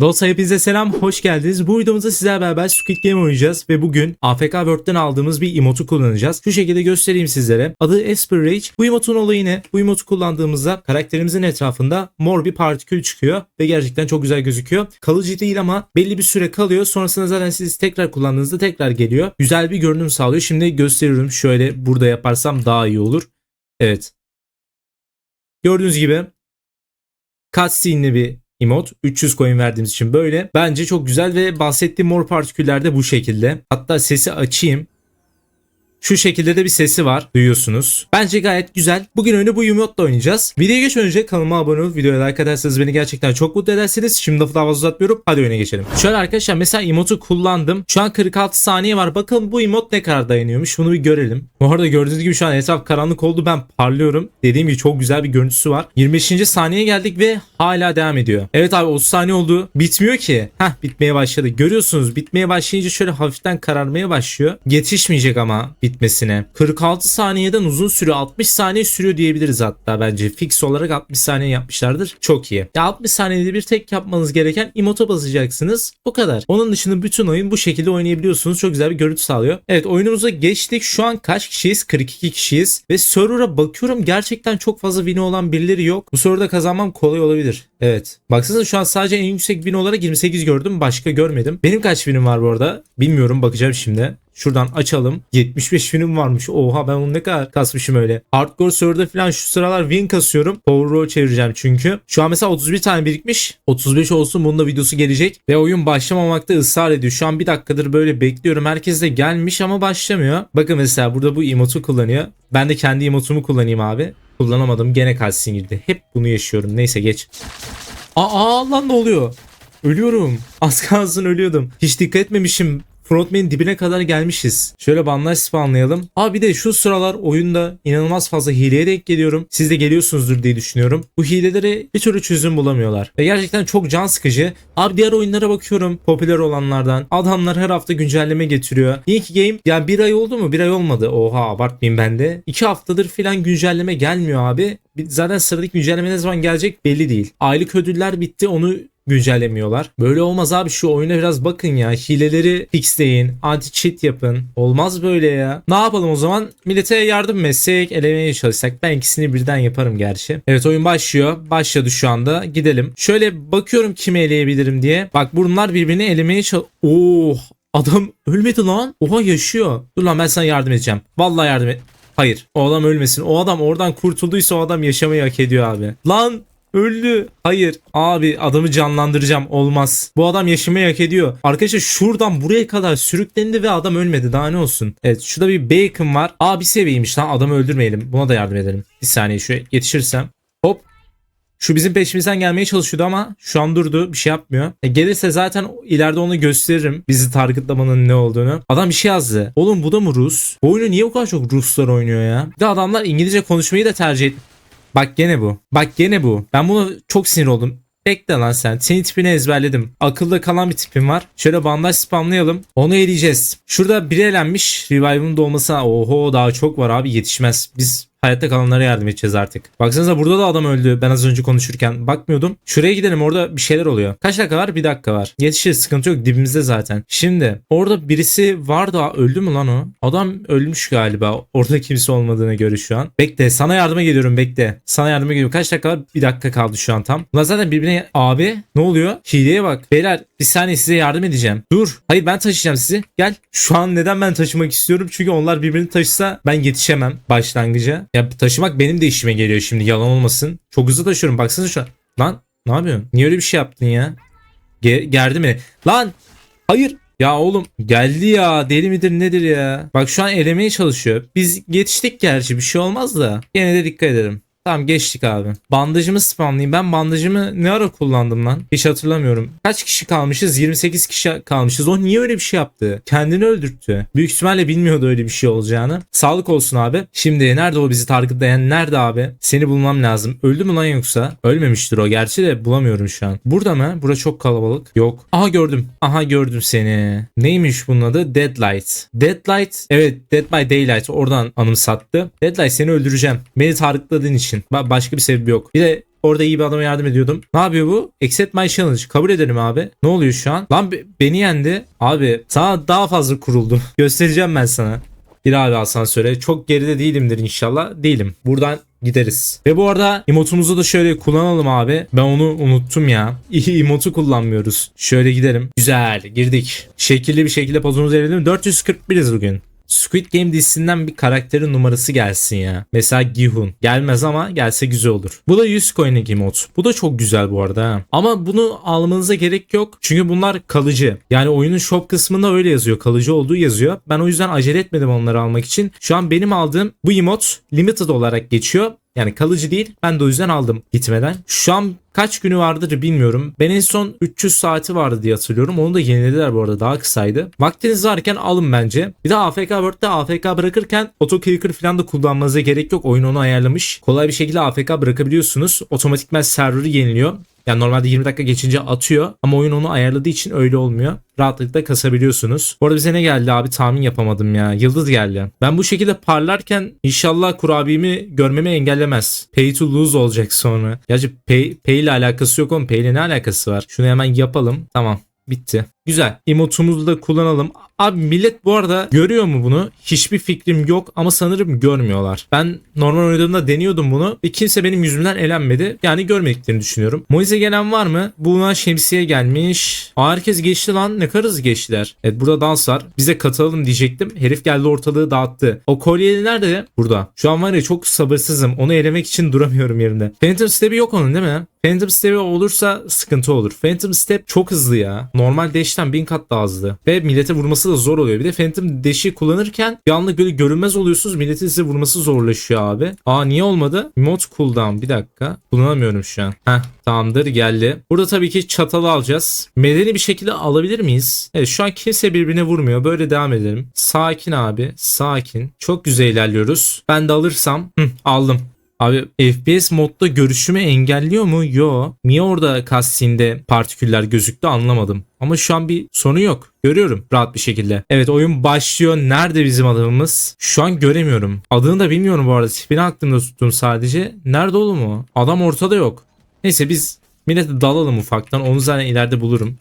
Dostlar hepinize selam, hoş geldiniz. Bu videomuzda sizlerle beraber Squid Game oynayacağız ve bugün AFK World'den aldığımız bir emotu kullanacağız. Şu şekilde göstereyim sizlere. Adı Esper Rage. Bu emotun olayı ne? Bu emotu kullandığımızda karakterimizin etrafında mor bir partikül çıkıyor ve gerçekten çok güzel gözüküyor. Kalıcı değil ama belli bir süre kalıyor. Sonrasında zaten siz tekrar kullandığınızda tekrar geliyor. Güzel bir görünüm sağlıyor. Şimdi gösteriyorum. Şöyle burada yaparsam daha iyi olur. Evet. Gördüğünüz gibi cutscene'li bir emot. 300 coin verdiğimiz için böyle. Bence çok güzel ve bahsettiğim mor partiküller de bu şekilde. Hatta sesi açayım. Şu şekilde de bir sesi var. Duyuyorsunuz. Bence gayet güzel. Bugün oyunu bu emotla oynayacağız. Videoya geçmeden önce kanalıma abone olup videoya like atarsanız beni gerçekten çok mutlu edersiniz. Şimdi lafı daha fazla uzatmıyorum. Hadi oyuna geçelim. Şöyle arkadaşlar mesela emotu kullandım. Şu an 46 saniye var. Bakalım bu emot ne kadar dayanıyormuş. Bunu bir görelim. Bu arada gördüğünüz gibi şu an etraf karanlık oldu. Ben parlıyorum. Dediğim gibi çok güzel bir görüntüsü var. 25. saniyeye geldik ve hala devam ediyor. Evet abi 30 saniye oldu. Bitmiyor ki. Heh bitmeye başladı. Görüyorsunuz bitmeye başlayınca şöyle hafiften kararmaya başlıyor. Yetişmeyecek ama bitmesine. 46 saniyeden uzun sürüyor. 60 saniye sürüyor diyebiliriz hatta bence. Fix olarak 60 saniye yapmışlardır. Çok iyi. Ya 60 saniyede bir tek yapmanız gereken emota basacaksınız. Bu kadar. Onun dışında bütün oyun bu şekilde oynayabiliyorsunuz. Çok güzel bir görüntü sağlıyor. Evet oyunumuza geçtik. Şu an kaç kişiyiz? 42 kişiyiz. Ve server'a bakıyorum gerçekten çok fazla win olan birileri yok. Bu serverda kazanmam kolay olabilir. Evet. Baksanıza şu an sadece en yüksek win olarak 28 gördüm. Başka görmedim. Benim kaç winim var bu arada? Bilmiyorum bakacağım şimdi. Şuradan açalım. 75 winim varmış. Oha ben onu ne kadar kasmışım öyle. Hardcore serverda falan şu sıralar win kasıyorum. Power row çevireceğim çünkü. Şu an mesela 31 tane birikmiş. 35 olsun bunun da videosu gelecek. Ve oyun başlamamakta ısrar ediyor. Şu an bir dakikadır böyle bekliyorum. Herkes de gelmiş ama başlamıyor. Bakın mesela burada bu emotu kullanıyor. Ben de kendi emotumu kullanayım abi. Kullanamadım. Gene kalsın girdi. Hep bunu yaşıyorum. Neyse geç. Aa, aa lan ne oluyor? Ölüyorum. Az kalsın ölüyordum. Hiç dikkat etmemişim. Frontman'in dibine kadar gelmişiz. Şöyle bandaj spawnlayalım. Aa bir de şu sıralar oyunda inanılmaz fazla hileye denk geliyorum. Siz de geliyorsunuzdur diye düşünüyorum. Bu hilelere bir türlü çözüm bulamıyorlar. Ve gerçekten çok can sıkıcı. Abi diğer oyunlara bakıyorum popüler olanlardan. Adamlar her hafta güncelleme getiriyor. İlk game yani bir ay oldu mu? Bir ay olmadı. Oha abartmayayım ben de. İki haftadır filan güncelleme gelmiyor abi. Zaten sıradaki güncelleme ne zaman gelecek belli değil. Aylık ödüller bitti onu güncellemiyorlar. Böyle olmaz abi şu oyuna biraz bakın ya. Hileleri fixleyin. Anti cheat yapın. Olmaz böyle ya. Ne yapalım o zaman? Millete yardım etsek, elemeye çalışsak. Ben ikisini birden yaparım gerçi. Evet oyun başlıyor. Başladı şu anda. Gidelim. Şöyle bakıyorum kimi eleyebilirim diye. Bak bunlar birbirini elemeye çalış... Oh Adam ölmedi lan. Oha yaşıyor. Dur lan ben sana yardım edeceğim. Vallahi yardım et. Hayır. O adam ölmesin. O adam oradan kurtulduysa o adam yaşamayı hak ediyor abi. Lan Öldü. Hayır. Abi adamı canlandıracağım. Olmaz. Bu adam yaşamayı hak ediyor. Arkadaşlar şuradan buraya kadar sürüklendi ve adam ölmedi. Daha ne olsun. Evet şurada bir bacon var. Aa bir seviyeymiş lan. Adamı öldürmeyelim. Buna da yardım edelim. Bir saniye şu yetişirsem. Hop. Şu bizim peşimizden gelmeye çalışıyordu ama şu an durdu. Bir şey yapmıyor. E, gelirse zaten ileride onu gösteririm. Bizi targetlamanın ne olduğunu. Adam bir şey yazdı. Oğlum bu da mı Rus? Bu oyunu niye bu kadar çok Ruslar oynuyor ya? Bir de adamlar İngilizce konuşmayı da tercih et. Bak gene bu. Bak gene bu. Ben bunu çok sinir oldum. Bekle lan sen. Senin tipini ezberledim. Akılda kalan bir tipim var. Şöyle bandaj spamlayalım. Onu eleyeceğiz. Şurada biri elenmiş. Revive'ın dolmasına. Oho daha çok var abi yetişmez. Biz hayatta kalanlara yardım edeceğiz artık. Baksanıza burada da adam öldü. Ben az önce konuşurken bakmıyordum. Şuraya gidelim orada bir şeyler oluyor. Kaç dakika var? Bir dakika var. Yetişir sıkıntı yok dibimizde zaten. Şimdi orada birisi var da öldü mü lan o? Adam ölmüş galiba. Orada kimse olmadığına göre şu an. Bekle sana yardıma geliyorum bekle. Sana yardıma geliyorum. Kaç dakika var? Bir dakika kaldı şu an tam. Bunlar zaten birbirine abi ne oluyor? Hileye bak. Beyler bir saniye size yardım edeceğim. Dur. Hayır ben taşıyacağım sizi. Gel. Şu an neden ben taşımak istiyorum? Çünkü onlar birbirini taşısa ben yetişemem başlangıca. Ya taşımak benim de işime geliyor şimdi yalan olmasın. Çok hızlı taşıyorum baksana şu an. Lan ne yapıyorsun? Niye öyle bir şey yaptın ya? Ge gerdi mi? Lan hayır. Ya oğlum geldi ya deli midir nedir ya? Bak şu an elemeye çalışıyor. Biz yetiştik gerçi bir şey olmaz da. Yine de dikkat edelim. Tamam geçtik abi. Bandajımı spamlayayım. Ben bandajımı ne ara kullandım lan? Hiç hatırlamıyorum. Kaç kişi kalmışız? 28 kişi kalmışız. O niye öyle bir şey yaptı? Kendini öldürttü. Büyük ihtimalle bilmiyordu öyle bir şey olacağını. Sağlık olsun abi. Şimdi nerede o bizi targetlayan? Nerede abi? Seni bulmam lazım. Öldü mü lan yoksa? Ölmemiştir o. Gerçi de bulamıyorum şu an. Burada mı? Bura çok kalabalık. Yok. Aha gördüm. Aha gördüm seni. Neymiş bunun adı? Deadlight. Deadlight. Evet Dead by Daylight. Oradan anımsattı. Deadlight seni öldüreceğim. Beni targetladığın için. Ba- başka bir sebebi yok. Bir de Orada iyi bir adama yardım ediyordum. Ne yapıyor bu? Accept my challenge. Kabul edelim abi. Ne oluyor şu an? Lan be- beni yendi. Abi sana daha fazla kuruldum. Göstereceğim ben sana. Bir abi asansöre. Çok geride değilimdir inşallah. Değilim. Buradan gideriz. Ve bu arada emotumuzu da şöyle kullanalım abi. Ben onu unuttum ya. İyi emotu kullanmıyoruz. Şöyle gidelim. Güzel girdik. Şekilli bir şekilde pozumuzu verelim. 441'iz bugün. Squid Game dizisinden bir karakterin numarası gelsin ya. Mesela Gihun. Gelmez ama gelse güzel olur. Bu da 100 coin'lik emot. Bu da çok güzel bu arada. Ama bunu almanıza gerek yok. Çünkü bunlar kalıcı. Yani oyunun shop kısmında öyle yazıyor. Kalıcı olduğu yazıyor. Ben o yüzden acele etmedim onları almak için. Şu an benim aldığım bu emot limited olarak geçiyor. Yani kalıcı değil. Ben de o yüzden aldım gitmeden. Şu an kaç günü vardır bilmiyorum. Ben en son 300 saati vardı diye hatırlıyorum. Onu da yenilediler bu arada daha kısaydı. Vaktiniz varken alın bence. Bir de AFK World'de AFK bırakırken autoclicker falan da kullanmanıza gerek yok. Oyun onu ayarlamış. Kolay bir şekilde AFK bırakabiliyorsunuz. Otomatikman server'ı yeniliyor. Yani normalde 20 dakika geçince atıyor ama oyun onu ayarladığı için öyle olmuyor. Rahatlıkla kasabiliyorsunuz. Bu arada bize ne geldi abi tahmin yapamadım ya. Yıldız geldi. Ben bu şekilde parlarken inşallah kurabiyemi görmemi engellemez. Pay to lose olacak sonra. Gerçi pay, pay ile alakası yok oğlum. Pay ile ne alakası var? Şunu hemen yapalım. Tamam. Bitti. Güzel. Emotumuzu da kullanalım. Abi millet bu arada görüyor mu bunu? Hiçbir fikrim yok ama sanırım görmüyorlar. Ben normal oynadığımda deniyordum bunu ve kimse benim yüzümden elenmedi. Yani görmediklerini düşünüyorum. Moise gelen var mı? Buna şemsiye gelmiş. Aa, herkes geçti lan. Ne kadar hızlı geçtiler. Evet burada dans var. Bize katılalım diyecektim. Herif geldi ortalığı dağıttı. O kolyeli nerede? Burada. Şu an var ya çok sabırsızım. Onu elemek için duramıyorum yerimde. Phantom Step'i yok onun değil mi? Phantom Step'i olursa sıkıntı olur. Phantom Step çok hızlı ya. Normal Dash'ten bin kat daha hızlı. Ve millete vurması da zor oluyor. Bir de Phantom Dash'i kullanırken bir anlık böyle görünmez oluyorsunuz. Milletin size vurması zorlaşıyor abi. Aa niye olmadı? Mod cooldown bir dakika. Kullanamıyorum şu an. Heh tamamdır geldi. Burada tabii ki çatalı alacağız. Medeni bir şekilde alabilir miyiz? Evet şu an kimse birbirine vurmuyor. Böyle devam edelim. Sakin abi. Sakin. Çok güzel ilerliyoruz. Ben de alırsam. Hı, aldım. Abi FPS modda görüşümü engelliyor mu? Yo. Niye orada cutscene'de partiküller gözüktü anlamadım. Ama şu an bir sorun yok. Görüyorum rahat bir şekilde. Evet oyun başlıyor. Nerede bizim adamımız? Şu an göremiyorum. Adını da bilmiyorum bu arada. Tipini aklımda tuttum sadece. Nerede oğlum o? Adam ortada yok. Neyse biz millete dalalım ufaktan. Onu zaten ileride bulurum.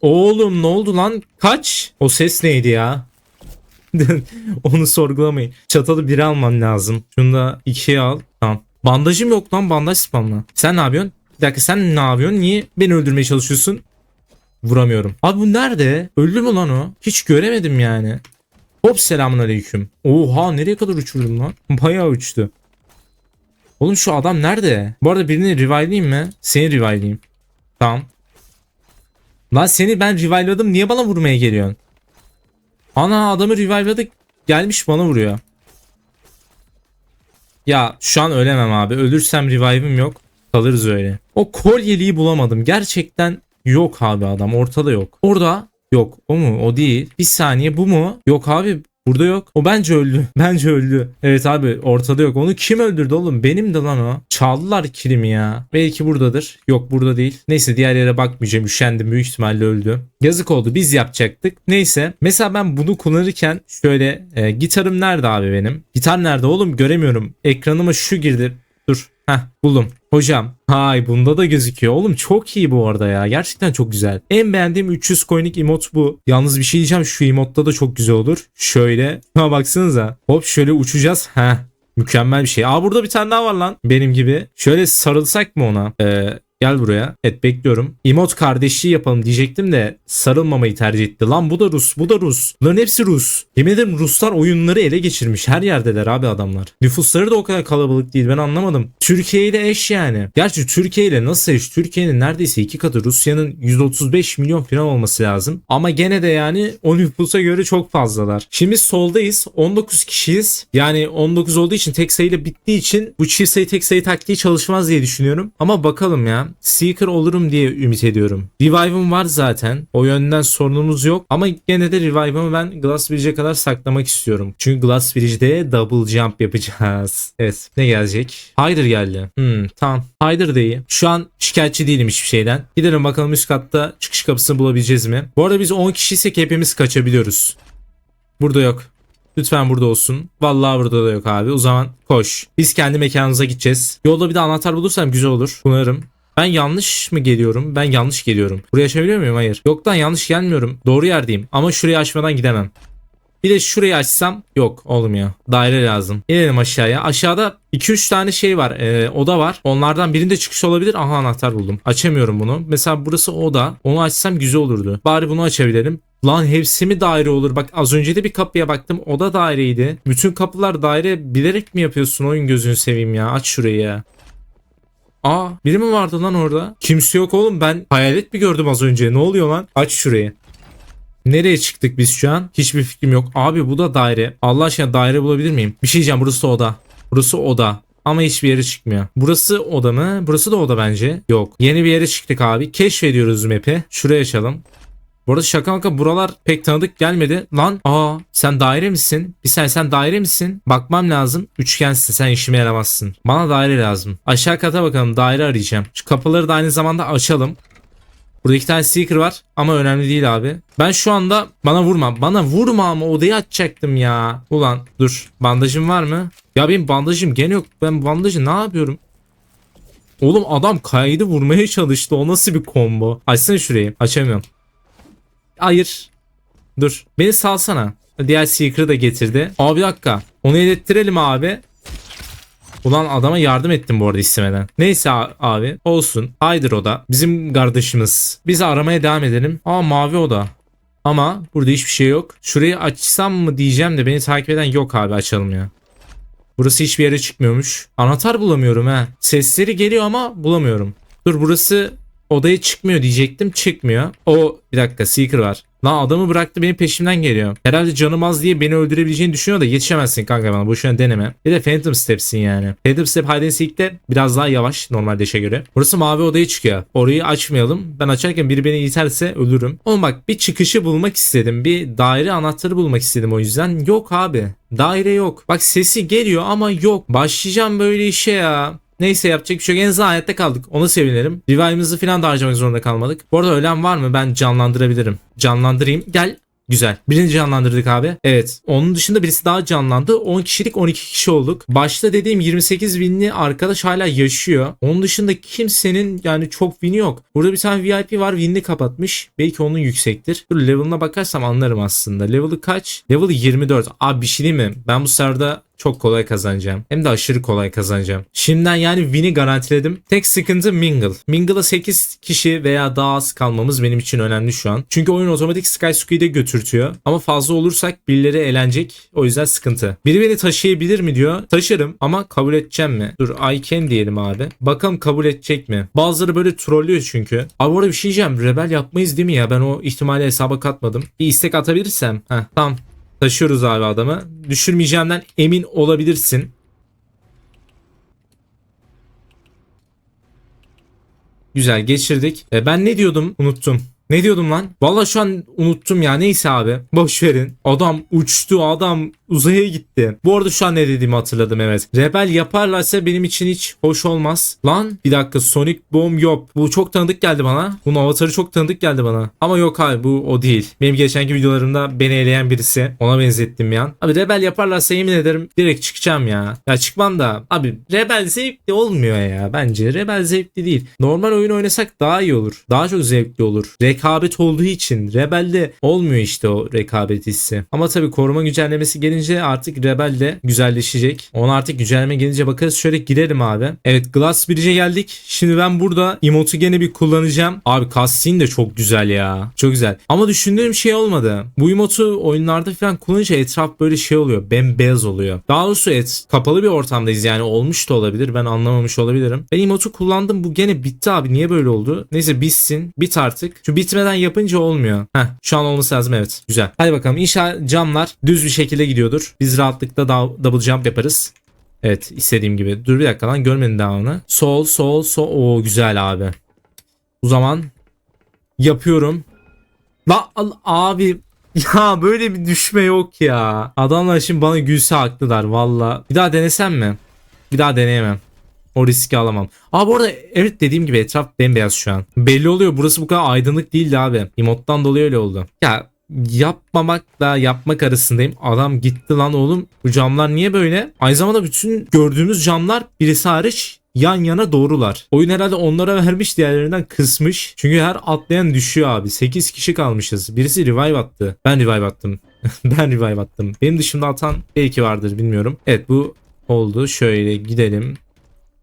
Oğlum ne oldu lan? Kaç? O ses neydi ya? Onu sorgulamayın. Çatalı biri almam lazım. Şunu da ikiye al. Tamam. Bandajım yok lan bandaj spamla. Sen ne yapıyorsun? Bir dakika sen ne yapıyorsun? Niye beni öldürmeye çalışıyorsun? Vuramıyorum. Abi bu nerede? Öldü mü lan o? Hiç göremedim yani. Hop selamun aleyküm. Oha nereye kadar uçurdum lan? Bayağı uçtu. Oğlum şu adam nerede? Bu arada birini revive'leyeyim mi? Seni revive'leyeyim. Tamam. Lan seni ben revive'ladım niye bana vurmaya geliyorsun? Ana adamı revive'ladık gelmiş bana vuruyor. Ya şu an ölemem abi. Ölürsem revive'im yok. Kalırız öyle. O kolyeliği bulamadım. Gerçekten yok abi adam. Ortada yok. Orada yok. O mu? O değil. Bir saniye bu mu? Yok abi. Burada yok. O bence öldü. Bence öldü. Evet abi ortada yok. Onu kim öldürdü oğlum? Benim de lan o. Çaldılar kilimi ya. Belki buradadır. Yok burada değil. Neyse diğer yere bakmayacağım. Üşendim. Büyük ihtimalle öldü. Yazık oldu. Biz yapacaktık. Neyse. Mesela ben bunu kullanırken şöyle e, gitarım nerede abi benim? Gitar nerede oğlum? Göremiyorum. Ekranıma şu girdi. Dur. Heh buldum. Hocam. Hay bunda da gözüküyor. Oğlum çok iyi bu arada ya. Gerçekten çok güzel. En beğendiğim 300 coin'lik emot bu. Yalnız bir şey diyeceğim. Şu emotta da çok güzel olur. Şöyle. Ha baksanıza. Hop şöyle uçacağız. Heh. Mükemmel bir şey. Aa burada bir tane daha var lan. Benim gibi. Şöyle sarılsak mı ona? Ee, Gel buraya. Evet bekliyorum. Emot kardeşliği yapalım diyecektim de sarılmamayı tercih etti. Lan bu da Rus, bu da Rus. Bunların hepsi Rus. Yemin ederim Ruslar oyunları ele geçirmiş. Her yerdeler abi adamlar. Nüfusları da o kadar kalabalık değil ben anlamadım. Türkiye ile eş yani. Gerçi Türkiye ile nasıl eş? Türkiye'nin neredeyse iki katı Rusya'nın 135 milyon falan olması lazım. Ama gene de yani o nüfusa göre çok fazlalar. Şimdi soldayız. 19 kişiyiz. Yani 19 olduğu için tek sayıyla bittiği için bu çift sayı tek sayı taktiği çalışmaz diye düşünüyorum. Ama bakalım ya. Seeker olurum diye ümit ediyorum. Revive'ım var zaten. O yönden sorunumuz yok. Ama gene de Revive'ımı ben Glass Bridge'e kadar saklamak istiyorum. Çünkü Glass Bridge'de double jump yapacağız. Evet. Ne gelecek? Hyder geldi. Hmm tamam. Hyder da iyi. Şu an şikayetçi değilim hiçbir şeyden. Gidelim bakalım üst katta çıkış kapısını bulabileceğiz mi? Bu arada biz 10 kişiysek hepimiz kaçabiliyoruz. Burada yok. Lütfen burada olsun. Vallahi burada da yok abi. O zaman koş. Biz kendi mekanımıza gideceğiz. Yolda bir de anahtar bulursam güzel olur. Umarım. Ben yanlış mı geliyorum? Ben yanlış geliyorum. Buraya açabiliyor muyum? Hayır. Yoktan yanlış gelmiyorum. Doğru yerdeyim. Ama şurayı açmadan gidemem. Bir de şurayı açsam yok olmuyor. Daire lazım. İnelim aşağıya. Aşağıda 2-3 tane şey var. Ee, oda var. Onlardan birinde çıkış olabilir. Aha anahtar buldum. Açamıyorum bunu. Mesela burası oda. Onu açsam güzel olurdu. Bari bunu açabilirim. Lan hepsi mi daire olur? Bak az önce de bir kapıya baktım. O da daireydi. Bütün kapılar daire bilerek mi yapıyorsun oyun gözünü seveyim ya. Aç şurayı ya. Aa biri mi vardı lan orada? Kimse yok oğlum ben hayalet mi gördüm az önce? Ne oluyor lan? Aç şurayı. Nereye çıktık biz şu an? Hiçbir fikrim yok. Abi bu da daire. Allah aşkına daire bulabilir miyim? Bir şey diyeceğim burası oda. Burası oda. Ama hiçbir yere çıkmıyor. Burası oda mı? Burası da oda bence. Yok. Yeni bir yere çıktık abi. Keşfediyoruz map'i. Şuraya açalım. Bu arada şaka maka buralar pek tanıdık gelmedi. Lan aa sen daire misin? Bir sen sen daire misin? Bakmam lazım. Üçgensin sen işime yaramazsın. Bana daire lazım. Aşağı kata bakalım daire arayacağım. Şu kapıları da aynı zamanda açalım. Burada iki tane seeker var ama önemli değil abi. Ben şu anda bana vurma. Bana vurma ama odayı açacaktım ya. Ulan dur. Bandajım var mı? Ya benim bandajım gene yok. Ben bandajı ne yapıyorum? Oğlum adam kaydı vurmaya çalıştı. O nasıl bir combo? Açsana şurayı. Açamıyorum. Hayır. Dur. Beni salsana. Diğer Seeker'ı da getirdi. Abi bir dakika. Onu elettirelim abi. Ulan adama yardım ettim bu arada istemeden. Neyse abi olsun. Haydır o da. Bizim kardeşimiz. Biz aramaya devam edelim. Aa mavi oda. Ama burada hiçbir şey yok. Şurayı açsam mı diyeceğim de beni takip eden yok abi açalım ya. Burası hiçbir yere çıkmıyormuş. Anahtar bulamıyorum ha. Sesleri geliyor ama bulamıyorum. Dur burası odaya çıkmıyor diyecektim. Çıkmıyor. O bir dakika Seeker var. Lan adamı bıraktı benim peşimden geliyor. Herhalde canım az diye beni öldürebileceğini düşünüyor da yetişemezsin kanka bana. Boşuna deneme. Bir de Phantom Step'sin yani. Phantom Step Hide and Seek'te biraz daha yavaş normal deşe göre. Burası mavi odaya çıkıyor. Orayı açmayalım. Ben açarken biri beni iterse ölürüm. Oğlum bak bir çıkışı bulmak istedim. Bir daire anahtarı bulmak istedim o yüzden. Yok abi. Daire yok. Bak sesi geliyor ama yok. Başlayacağım böyle işe ya. Neyse yapacak bir şey yok. En azından hayatta kaldık. Ona sevinelim. Revive'ımızı falan da harcamak zorunda kalmadık. Bu arada ölen var mı? Ben canlandırabilirim. Canlandırayım. Gel. Güzel. Birini canlandırdık abi. Evet. Onun dışında birisi daha canlandı. 10 kişilik 12 kişi olduk. Başta dediğim 28 binli arkadaş hala yaşıyor. Onun dışında kimsenin yani çok wini yok. Burada bir tane VIP var. Winini kapatmış. Belki onun yüksektir. Dur level'ına bakarsam anlarım aslında. Level'ı kaç? Level 24. Abi bir şey değil mi? Ben bu sırada çok kolay kazanacağım. Hem de aşırı kolay kazanacağım. Şimdiden yani win'i garantiledim. Tek sıkıntı Mingle. Mingle'a 8 kişi veya daha az kalmamız benim için önemli şu an. Çünkü oyun otomatik Sky Squid'e götürtüyor. Ama fazla olursak birileri eğlenecek. O yüzden sıkıntı. Biri beni taşıyabilir mi diyor. Taşırım ama kabul edeceğim mi? Dur I can diyelim abi. Bakalım kabul edecek mi? Bazıları böyle trollüyor çünkü. Abi orada bir şey diyeceğim. Rebel yapmayız değil mi ya? Ben o ihtimali hesaba katmadım. Bir istek atabilirsem. Heh tamam. Taşıyoruz abi adamı. Düşürmeyeceğimden emin olabilirsin. Güzel geçirdik. E, ben ne diyordum? Unuttum. Ne diyordum lan? Valla şu an unuttum ya. Neyse abi. Boş verin. Adam uçtu. Adam uzaya gitti. Bu arada şu an ne dediğimi hatırladım evet. Rebel yaparlarsa benim için hiç hoş olmaz. Lan bir dakika Sonic Boom yok. Bu çok tanıdık geldi bana. Bunun avatarı çok tanıdık geldi bana. Ama yok abi bu o değil. Benim geçenki videolarımda beni eleyen birisi. Ona benzettim ya. Abi Rebel yaparlarsa yemin ederim direkt çıkacağım ya. Ya çıkmam da. Abi Rebel zevkli olmuyor ya bence. Rebel zevkli değil. Normal oyun oynasak daha iyi olur. Daha çok zevkli olur. Rekabet olduğu için Rebel'de olmuyor işte o rekabet hissi. Ama tabii koruma güncellemesi gelince artık Rebel de güzelleşecek. Ona artık güncelleme gelince bakarız. Şöyle girelim abi. Evet Glass Bridge'e geldik. Şimdi ben burada emote'u gene bir kullanacağım. Abi cutscene de çok güzel ya. Çok güzel. Ama düşündüğüm şey olmadı. Bu emote'u oyunlarda falan kullanınca etraf böyle şey oluyor. Bembeyaz oluyor. Daha doğrusu et, kapalı bir ortamdayız yani olmuş da olabilir. Ben anlamamış olabilirim. Ben emote'u kullandım. Bu gene bitti abi. Niye böyle oldu? Neyse bitsin. Bit artık. Şu bitmeden yapınca olmuyor. Heh şu an olması lazım evet. Güzel. Hadi bakalım. İnşallah camlar düz bir şekilde gidiyordur. Biz rahatlıkla double jump yaparız. Evet istediğim gibi. Dur bir dakika lan görmedim devamını. Sol sol sol. Oo güzel abi. O zaman yapıyorum. La al- abi ya böyle bir düşme yok ya. Adamlar şimdi bana gülse haklılar valla. Bir daha denesem mi? Bir daha deneyemem. O riski alamam. Aa bu arada evet dediğim gibi etraf bembeyaz şu an. Belli oluyor burası bu kadar aydınlık değildi abi. Emottan dolayı öyle oldu. Ya yapmamakla yapmak arasındayım. Adam gitti lan oğlum. Bu camlar niye böyle? Aynı zamanda bütün gördüğümüz camlar birisi hariç yan yana doğrular. Oyun herhalde onlara vermiş diğerlerinden kısmış. Çünkü her atlayan düşüyor abi. 8 kişi kalmışız. Birisi revive attı. Ben revive attım. ben revive attım. Benim dışımda atan belki vardır bilmiyorum. Evet bu oldu. Şöyle gidelim.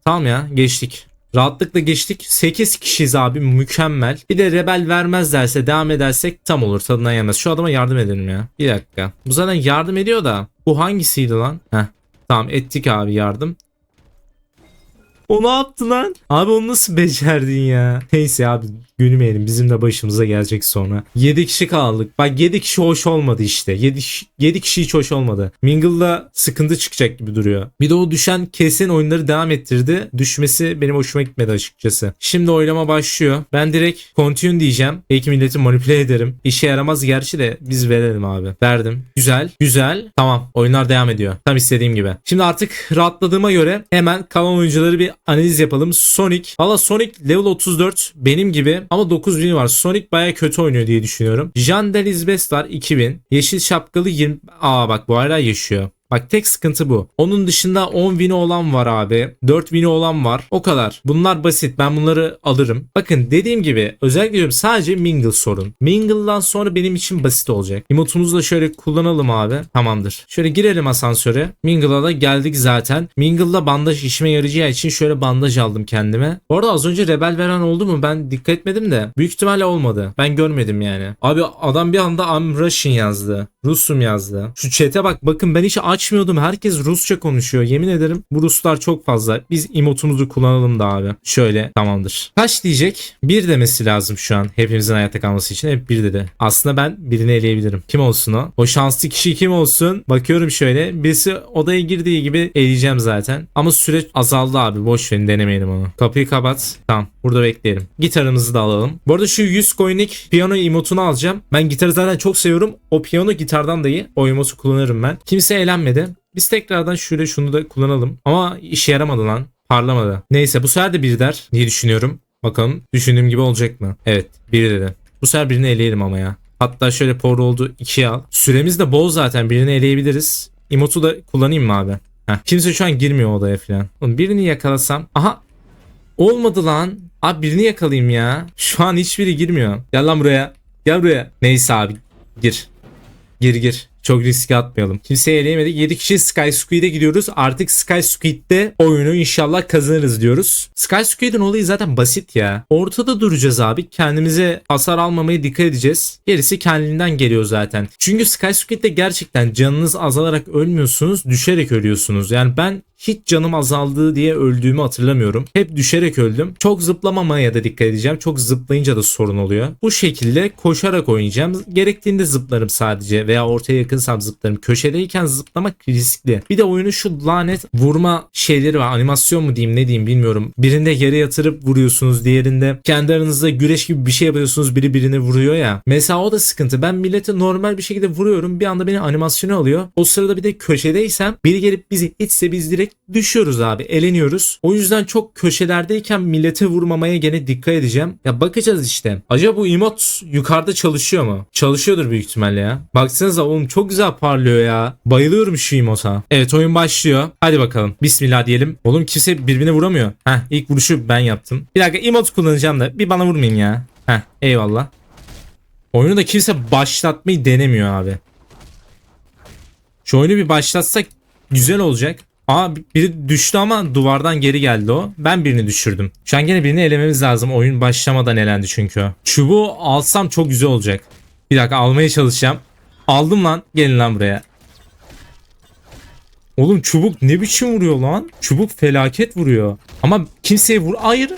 Tamam ya geçtik. Rahatlıkla geçtik. 8 kişiyiz abi mükemmel. Bir de rebel vermezlerse devam edersek tam olur tadına yemez. Şu adama yardım edelim ya. Bir dakika. Bu zaten yardım ediyor da. Bu hangisiydi lan? Heh. Tamam ettik abi yardım. O ne yaptı lan? Abi onu nasıl becerdin ya? Neyse abi gülmeyelim bizim de başımıza gelecek sonra. 7 kişi kaldık. Bak 7 kişi hoş olmadı işte. 7, 7 kişi hiç hoş olmadı. Mingle'da sıkıntı çıkacak gibi duruyor. Bir de o düşen kesin oyunları devam ettirdi. Düşmesi benim hoşuma gitmedi açıkçası. Şimdi oylama başlıyor. Ben direkt continue diyeceğim. Belki milleti manipüle ederim. İşe yaramaz gerçi de biz verelim abi. Verdim. Güzel. Güzel. Tamam. Oyunlar devam ediyor. Tam istediğim gibi. Şimdi artık rahatladığıma göre hemen kalan oyuncuları bir analiz yapalım. Sonic. Valla Sonic level 34 benim gibi ama 9000 var. Sonic baya kötü oynuyor diye düşünüyorum. Jandel İzbest var 2000. Yeşil şapkalı 20. Aa bak bu hala yaşıyor. Bak tek sıkıntı bu. Onun dışında 10 win'i olan var abi. 4 win'i olan var. O kadar. Bunlar basit. Ben bunları alırım. Bakın dediğim gibi özellikle diyorum sadece Mingle sorun. Mingle'dan sonra benim için basit olacak. Emotumuzu da şöyle kullanalım abi. Tamamdır. Şöyle girelim asansöre. Mingle'a da geldik zaten. Mingle'da bandaj işime yarayacağı için şöyle bandaj aldım kendime. Bu arada az önce rebel veren oldu mu? Ben dikkat etmedim de. Büyük ihtimalle olmadı. Ben görmedim yani. Abi adam bir anda I'm Russian yazdı. Rusum yazdı. Şu chat'e bak bakın ben hiç açmıyordum. Herkes Rusça konuşuyor. Yemin ederim bu Ruslar çok fazla. Biz emotumuzu kullanalım da abi. Şöyle tamamdır. Kaç diyecek? Bir demesi lazım şu an. Hepimizin hayatta kalması için. Hep bir dedi. Aslında ben birini eleyebilirim. Kim olsun o? O şanslı kişi kim olsun? Bakıyorum şöyle. Birisi odaya girdiği gibi eleyeceğim zaten. Ama süre azaldı abi. Boş verin denemeyelim onu. Kapıyı kapat. Tamam. Burada bekleyelim. Gitarımızı da alalım. Bu arada şu 100 coin'lik piyano emotunu alacağım. Ben gitarı zaten çok seviyorum. O piyano gitardan da iyi. O emotu kullanırım ben. Kimse eğlenmedi. Biz tekrardan şöyle şunu da kullanalım. Ama işe yaramadı lan. Parlamadı. Neyse bu sefer de bir der diye düşünüyorum. Bakalım düşündüğüm gibi olacak mı? Evet biri dedi. Bu sefer birini eleyelim ama ya. Hatta şöyle por oldu ikiye al. Süremiz de bol zaten birini eleyebiliriz. Emotu da kullanayım mı abi? Heh. Kimse şu an girmiyor odaya falan. Oğlum birini yakalasam. Aha Olmadı lan. Abi birini yakalayayım ya. Şu an hiçbiri girmiyor. Gel lan buraya. Gel buraya. Neyse abi. Gir. Gir gir. Çok riske atmayalım. Kimseyi eleyemedik. 7 kişi Sky Squid'e gidiyoruz. Artık Sky Squid'de oyunu inşallah kazanırız diyoruz. Sky Squid'in olayı zaten basit ya. Ortada duracağız abi. Kendimize hasar almamaya dikkat edeceğiz. Gerisi kendinden geliyor zaten. Çünkü Sky Squid'de gerçekten canınız azalarak ölmüyorsunuz. Düşerek ölüyorsunuz. Yani ben hiç canım azaldı diye öldüğümü hatırlamıyorum. Hep düşerek öldüm. Çok zıplamamaya da dikkat edeceğim. Çok zıplayınca da sorun oluyor. Bu şekilde koşarak oynayacağım. Gerektiğinde zıplarım sadece veya ortaya yakınsam zıplarım. Köşedeyken zıplamak riskli. Bir de oyunun şu lanet vurma şeyleri var. Animasyon mu diyeyim ne diyeyim bilmiyorum. Birinde yere yatırıp vuruyorsunuz. Diğerinde kendi aranızda güreş gibi bir şey yapıyorsunuz. Biri birini vuruyor ya. Mesela o da sıkıntı. Ben milleti normal bir şekilde vuruyorum. Bir anda beni animasyona alıyor. O sırada bir de köşedeysem biri gelip bizi itse biz direkt düşüyoruz abi. Eleniyoruz. O yüzden çok köşelerdeyken millete vurmamaya gene dikkat edeceğim. Ya bakacağız işte. Acaba bu emot yukarıda çalışıyor mu? Çalışıyordur büyük ihtimalle ya. Baksanıza oğlum çok güzel parlıyor ya. Bayılıyorum şu emota. Evet oyun başlıyor. Hadi bakalım. Bismillah diyelim. Oğlum kimse birbirine vuramıyor. Heh ilk vuruşu ben yaptım. Bir dakika emot kullanacağım da bir bana vurmayın ya. Heh eyvallah. Oyunu da kimse başlatmayı denemiyor abi. Şu oyunu bir başlatsak güzel olacak. Aa biri düştü ama duvardan geri geldi o. Ben birini düşürdüm. Şu an gene birini elememiz lazım. Oyun başlamadan elendi çünkü. Çubuğu alsam çok güzel olacak. Bir dakika almaya çalışacağım. Aldım lan. Gelin lan buraya. Oğlum çubuk ne biçim vuruyor lan? Çubuk felaket vuruyor. Ama kimseye vur... Hayır.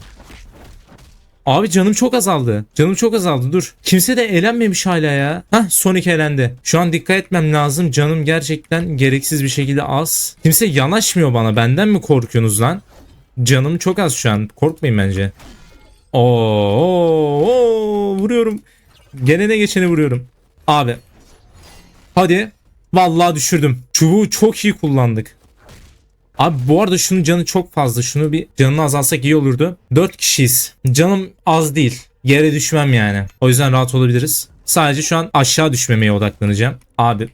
Abi canım çok azaldı. Canım çok azaldı dur. Kimse de elenmemiş hala ya. Hah Sonic elendi. Şu an dikkat etmem lazım. Canım gerçekten gereksiz bir şekilde az. Kimse yanaşmıyor bana. Benden mi korkuyorsunuz lan? Canım çok az şu an. Korkmayın bence. Oo, oo, oo, vuruyorum. Gelene geçene vuruyorum. Abi. Hadi. Vallahi düşürdüm. Çubuğu çok iyi kullandık. Abi bu arada şunun canı çok fazla. Şunu bir canını azalsak iyi olurdu. 4 kişiyiz. Canım az değil. Yere düşmem yani. O yüzden rahat olabiliriz. Sadece şu an aşağı düşmemeye odaklanacağım. Abi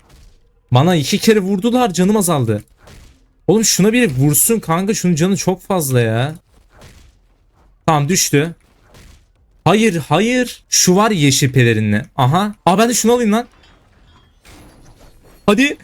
bana iki kere vurdular canım azaldı. Oğlum şuna bir vursun kanka şunun canı çok fazla ya. Tamam düştü. Hayır hayır. Şu var yeşil pelerinli. Aha. Aa ben de şunu alayım lan. Hadi.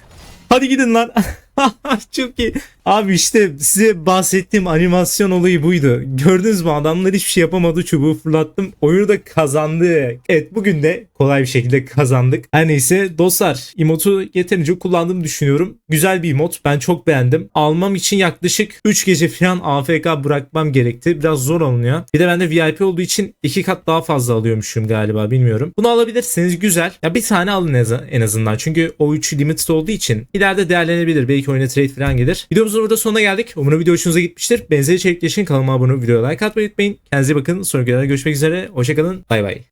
Hadi gidin lan. Çok iyi. Abi işte size bahsettiğim animasyon olayı buydu. Gördünüz mü adamlar hiçbir şey yapamadı çubuğu fırlattım. Oyunu da kazandı. Evet bugün de kolay bir şekilde kazandık. Her neyse dostlar emotu yeterince kullandığımı düşünüyorum. Güzel bir emot. Ben çok beğendim. Almam için yaklaşık 3 gece falan AFK bırakmam gerekti. Biraz zor alınıyor. Bir de bende VIP olduğu için 2 kat daha fazla alıyormuşum galiba bilmiyorum. Bunu alabilirseniz güzel. Ya bir tane alın en az- en azından. Çünkü o 3 limited olduğu için ileride değerlenebilir. Belki oyuna trade falan gelir. Videomuzun burada sonuna geldik. Umarım video hoşunuza gitmiştir. Benzeri içerikler için kanalıma abone olup videoya like atmayı unutmayın. Kendinize bakın. Sonraki videolarda görüşmek üzere. Hoşçakalın. Bay bay.